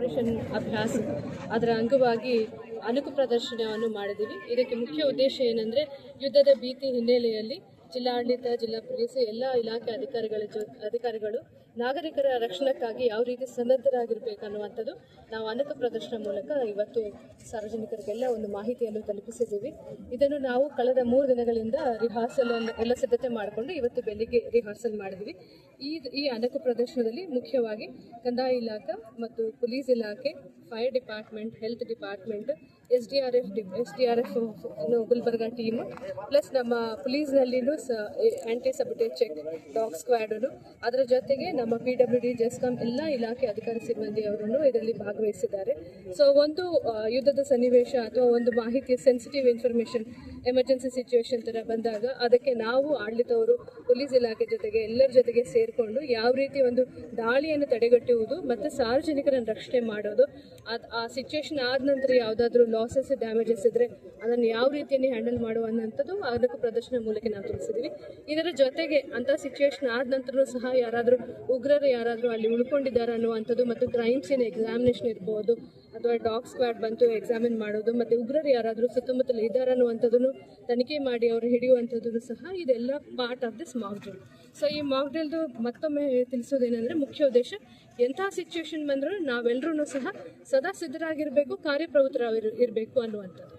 Operation ಅಭ್ಯಾಸ ಅದರ ಅಂಗವಾಗಿ ಅಣುಕು ಪ್ರದರ್ಶನವನ್ನು ಮಾಡಿದ್ದೀವಿ ಇದಕ್ಕೆ ಮುಖ್ಯ ಉದ್ದೇಶ ಏನಂದರೆ ಯುದ್ಧದ ಭೀತಿ ಹಿನ್ನೆಲೆಯಲ್ಲಿ ಜಿಲ್ಲಾಡಳಿತ, ಜಿಲ್ಲಾ ಪೊಲೀಸ್, ಎಲ್ಲ ಇಲಾಖೆ ಅಧಿಕಾರಿಗಳ ಜೊ, ಅಧಿಕಾರಿಗಳು ನಾಗರಿಕರ ರಕ್ಷಣೆಗಾಗಿ ಯಾವ ರೀತಿ ಸನ್ನದ್ಧರಾಗಿರ್ಬೇಕು ಅನ್ನುವಂಥದ್ದು ನಾವು ಅನಕ ಪ್ರದರ್ಶನ ಮೂಲಕ ಇವತ್ತು ಸಾರ್ವಜನಿಕರಿಗೆಲ್ಲ ಒಂದು ಮಾಹಿತಿಯನ್ನು ತಲುಪಿಸಿದ್ದೀವಿ. ಇದನ್ನು ನಾವು ಕಳೆದ ಮೂರು ದಿನಗಳಿಂದ ರಿಹಾರ್ಸಲ್ ಎಲ್ಲ ಸಿದ್ಧತೆ ಮಾಡಿಕೊಂಡು ಇವತ್ತು ಬೆಳಿಗ್ಗೆ ರಿಹಾರ್ಸಲ್ ಮಾಡಿದ್ವಿ ಈ ಈ ಅನಕ ಪ್ರದರ್ಶನದಲ್ಲಿ ಮುಖ್ಯವಾಗಿ ಕಂದಾಯ ಇಲಾಖೆ ಮತ್ತು ಪೊಲೀಸ್ ಇಲಾಖೆ fire department health department S D R F D S D R F Gulbarga team plus ನಮ್ಮ ಪೊಲೀಸ್ನಲ್ಲಿನೂ ಸ ಆ್ಯಂಟಿ ಸಬಿಟೇಜ್ ಚೆಕ್ ಡಾಗ್ ಅನ್ನು. ಅದರ ಜೊತೆಗೆ ನಮ್ಮ ಪಿ ಡಬ್ಲ್ಯೂ ಡಿ ಜೆಸ್ಕಾಂ ಎಲ್ಲ ಇಲಾಖೆ ಅಧಿಕಾರಿ ಸಿಬ್ಬಂದಿಯವರನ್ನು ಇದರಲ್ಲಿ ಭಾಗವಹಿಸಿದ್ದಾರೆ. ಸೊ ಒಂದು ಯುದ್ಧದ ಸನ್ನಿವೇಶ ಅಥವಾ ಒಂದು ಮಾಹಿತಿ ಸೆನ್ಸಿಟಿವ್ ಇನ್ಫಾರ್ಮೇಶನ್ ಎಮರ್ಜೆನ್ಸಿ ಸಿಚುವೇಶನ್ ಥರ ಬಂದಾಗ ಅದಕ್ಕೆ ನಾವು ಆಡಳಿತವರು ಪೊಲೀಸ್ ಇಲಾಖೆ ಜೊತೆಗೆ ಎಲ್ಲರ ಜೊತೆಗೆ ಸೇರಿಕೊಂಡು ಯಾವ ರೀತಿ ಒಂದು ದಾಳಿಯನ್ನು ತಡೆಗಟ್ಟುವುದು ಮತ್ತು ಸಾರ್ವಜನಿಕರನ್ನು ರಕ್ಷಣೆ ಮಾಡೋದು ಆ ಸಿಚುವೇಶನ್ ಆದ ನಂತರ ಯಾವುದಾದ್ರೂ ಲಾಸಸ್ ಡ್ಯಾಮೇಜಸ್ ಇದ್ದರೆ ಅದನ್ನು ಯಾವ ರೀತಿಯಲ್ಲಿ ಹ್ಯಾಂಡಲ್ ಮಾಡುವಂಥದ್ದು ಅದಕ್ಕೂ ಪ್ರದರ್ಶನ ಮೂಲಕ ನಾವು ಇದರ ಜೊತೆಗೆ ಅಂಥ ಸಿಚುವೇಶನ್ ಆದ ನಂತರನೂ ಸಹ ಯಾರಾದರೂ ಉಗ್ರರು ಯಾರಾದರೂ ಅಲ್ಲಿ ಉಳ್ಕೊಂಡಿದ್ದಾರೆ ಅನ್ನುವಂಥದ್ದು ಮತ್ತು ಕ್ರೈಮ್ ಸೀನ್ ಎಕ್ಸಾಮಿನೇಷನ್ ಇರ್ಬೋದು ಅಥವಾ ಡಾಗ್ ಸ್ಕ್ವಾಡ್ ಬಂತು ಎಕ್ಸಾಮಿನ್ ಮಾಡೋದು ಮತ್ತು ಉಗ್ರರು ಯಾರಾದರೂ ಸುತ್ತಮುತ್ತಲು ಇದ್ದಾರೆ ಅನ್ನುವಂಥದ್ದನ್ನು ತನಿಖೆ ಮಾಡಿ ಅವರು ಹಿಡಿಯುವಂಥದ್ದು ಸಹ ಇದೆಲ್ಲ part of this mock drill so ಈ ಮಾಕ್ ಡ್ರಿಲ್ದು ಮತ್ತೊಮ್ಮೆ ತಿಳಿಸೋದೇನೆಂದರೆ ಮುಖ್ಯ ಉದ್ದೇಶ ಎಂಥ ಸಿಚುವೇಶನ್ ಬಂದರೂ ನಾವೆಲ್ಲರೂ ಸಹ ಸದಾ ಸಿದ್ಧರಾಗಿರಬೇಕು ಕಾರ್ಯಪ್ರವೃತ್ತರಾಗಿರಬೇಕು ಅನ್ನುವಂಥದ್ದು.